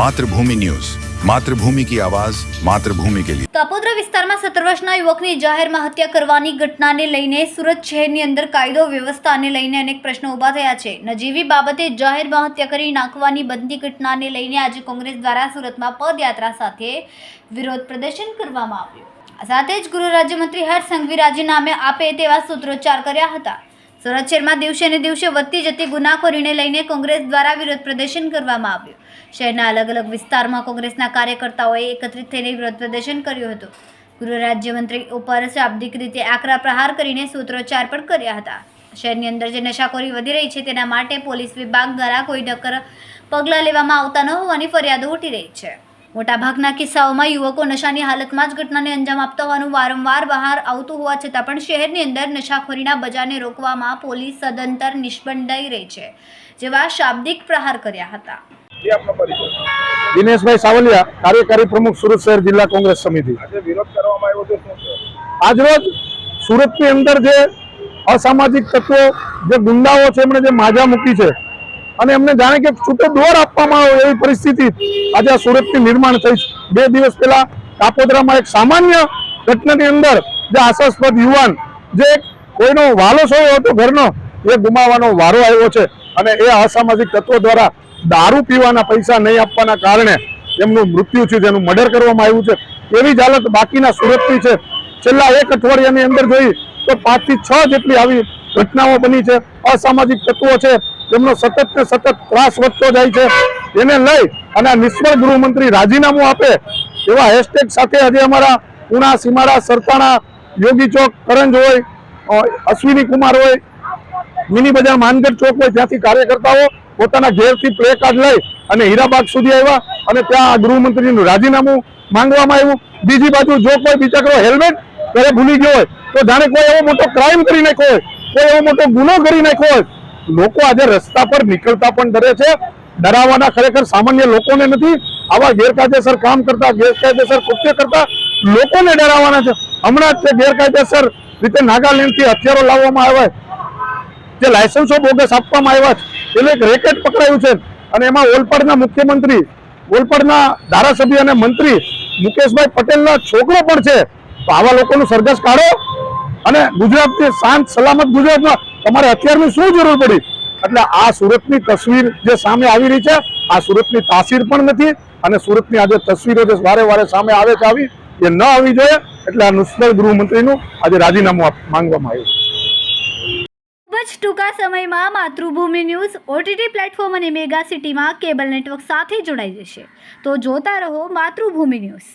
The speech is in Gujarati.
માતૃભૂમિ ન્યૂઝ. માતૃભૂમિ કી આવાજ, માતૃભૂમિ કે લિયે કાપોદ્રા વિસ્તારમાં સત્તર વર્ષના યુવકની જાહેરમાં હત્યા કરવાની ઘટનાને લઈને સુરત શહેરની અંદર કાયદો, વ્યવસ્થાને લઈને અનેક પ્રશ્નો ઊભા થયા છે. નજીવી બાબતે જાહેરમાં હત્યા કરી નાખવાની બંધી ઘટનાને લઈને આજે કોંગ્રેસ દ્વારા સુરતમાં પદયાત્રા સાથે વિરોધ પ્રદર્શન કરવામાં આવ્યું. સાથે જ ગૃહ રાજ્યમંત્રી હર્ષ સંઘવી રાજીનામે આપે તેવા સૂત્રોચ્ચાર કર્યા હતા. સુરત શહેરમાં દિવસે ને દિવસે વધતી જતી ગુનાખોરીને લઈને કોંગ્રેસ દ્વારા વિરોધ પ્રદર્શન કરવામાં આવ્યું. શહેરના અલગ અલગ વિસ્તારમાં કોંગ્રેસના કાર્યકર્તાઓએ એકત્રિત થઈને વિરોધ પ્રદર્શન કર્યું હતું. ગૃહ રાજ્યમંત્રી ઉપર શાબ્દિક રીતે આકરા પ્રહાર કરીને સૂત્રોચ્ચાર પણ કર્યા હતા. શહેરની અંદર જે નશાખોરી વધી રહી છે તેના માટે પોલીસ વિભાગ દ્વારા કોઈ નક્કર પગલાં લેવામાં આવતા ન હોવાની ફરિયાદો ઉઠી રહી છે. મોટાભાગના કિસ્સાઓમાં યુવકો નશાની હાલતમાં જ ઘટનાને અંજામ આપતા હોવાનું વારંવાર બહાર આવતું હોવા છતાં પણ શહેરની અંદર નશાખોરીના બજારને રોકવામાં પોલીસ સદંતર નિષ્ફળ રહી છે જેવા શાબ્દિક પ્રહાર કર્યા હતા. દિનેશભાઈ સાવલિયા કાર્યકારી પ્રમુખ સુરત શહેર જિલ્લા કોંગ્રેસ સમિતિ. આજે વિરોધ કરવામાં આવ્યો છે શું છે? આજરોજ સુરતની અંદર જે અસામાજિક તત્વો જે ગુંડાઓ છે એમણે જે માજા મૂકી છે અને એમને જાણે કે છૂટો દોર આપવામાં આવે એવી પરિસ્થિતિ આજે આ સુરતની નિર્માણ થઈ બે દિવસ પહેલા કાપોદરામાં એક સામાન્ય ઘટનાની અંદર જે આશાસ્પદ યુવાન જે કોઈનો વાલો સોયો હતો ઘરનો, એ ગુમાવવાનો વારો આવ્યો છે. અને એ અસામાજિક તત્વો દ્વારા દારૂ પીવાના પૈસા નહીં આપવાના કારણે એમનું મૃત્યુ છે જેનું મર્ડર કરવામાં આવ્યું છે. એવી જ હાલત બાકીના સુરતની છે. છેલ્લા એક અઠવાડિયાની અંદર જોઈ તો પાંચથી છ જેટલી આવી ઘટનાઓ બની છે, અસામાજિક તત્વો છે, તેમનો સતત ને સતત ત્રાસ વધતો જાય છે. એને લઈ અને નિષ્ફળ ગૃહમંત્રી રાજીનામું આપે એવા હેશટેગ સાથે આજે અમારા ઉણા સીમાડા સરતાણા યોગી ચોક, કરંજ હોય અશ્વિની કુમાર હોય, મિની બજાર, માનગઢ ચોક હોય, ત્યાંથી કાર્યકર્તાઓ પોતાના ઘેરથી પ્લે કાર્ડ લઈ અને હીરાબાગ સુધી આવ્યા અને ત્યાં આ ગૃહમંત્રીનું રાજીનામું માંગવામાં આવ્યું. બીજી બાજુ જો કોઈ બિચારો હેલ્મેટ ઘરે ભૂલી ગયો હોય, તો જાણે કોઈ એવો મોટો ક્રાઇમ કરી નાખ્યો હોય. કોઈ એવો મોટો ગુનો કરી નાખ્યો હોય. લોકો આજે રસ્તા પર નીકળતા પણ ડરે છે. ડરાવવાના ખરેખર સામાન્ય લોકોને નથી. આવા ગેરકાયદેસર કામ કરતા, ગેરકાયદેસર કૃત્ય કરતા લોકોને ડરાવવાના છે. હમણાં જ તે ગેરકાયદેસર રીતે નાગાલેન્ડથી હથિયારો લાવવામાં આવ્યા જે લાયસન્સો બોગસ આપવામાં આવ્યા છે. એનું એક રેકેટ પકડાયું છે. અને એમાં ઓલપાડના મુખ્યમંત્રી, ઓલપાડના ધારાસભ્ય અને મંત્રી મુકેશભાઈ પટેલના છોકરો પણ છે. તો આવા લોકોનું સરઘસ કાઢો. અને ગુજરાતની શાંત, સલામત ગુજરાતમાં તમારે હથિયારની શું જરૂર પડી? એટલે આ સુરતની તસવીર જે સામે આવી રહી છે, આ સુરતની તાસીર પણ નથી અને સુરતની આજે તસવીરો જે વારે વારે સામે આવે છે આવી, એ ન આવી જોઈએ. એટલે આ નુસ્બર ગૃહમંત્રીનું આજે રાજીનામું માંગવામાં આવ્યું ખૂબ જ ટૂંકા સમયમાં માતૃભૂમિ ન્યૂઝ ઓટીટી પ્લેટફોર્મ અને મેગા સિટીમાં કેબલ નેટવર્ક સાથે જોડાઈ જશે. તો જોતા રહો માતૃભૂમિ ન્યૂઝ.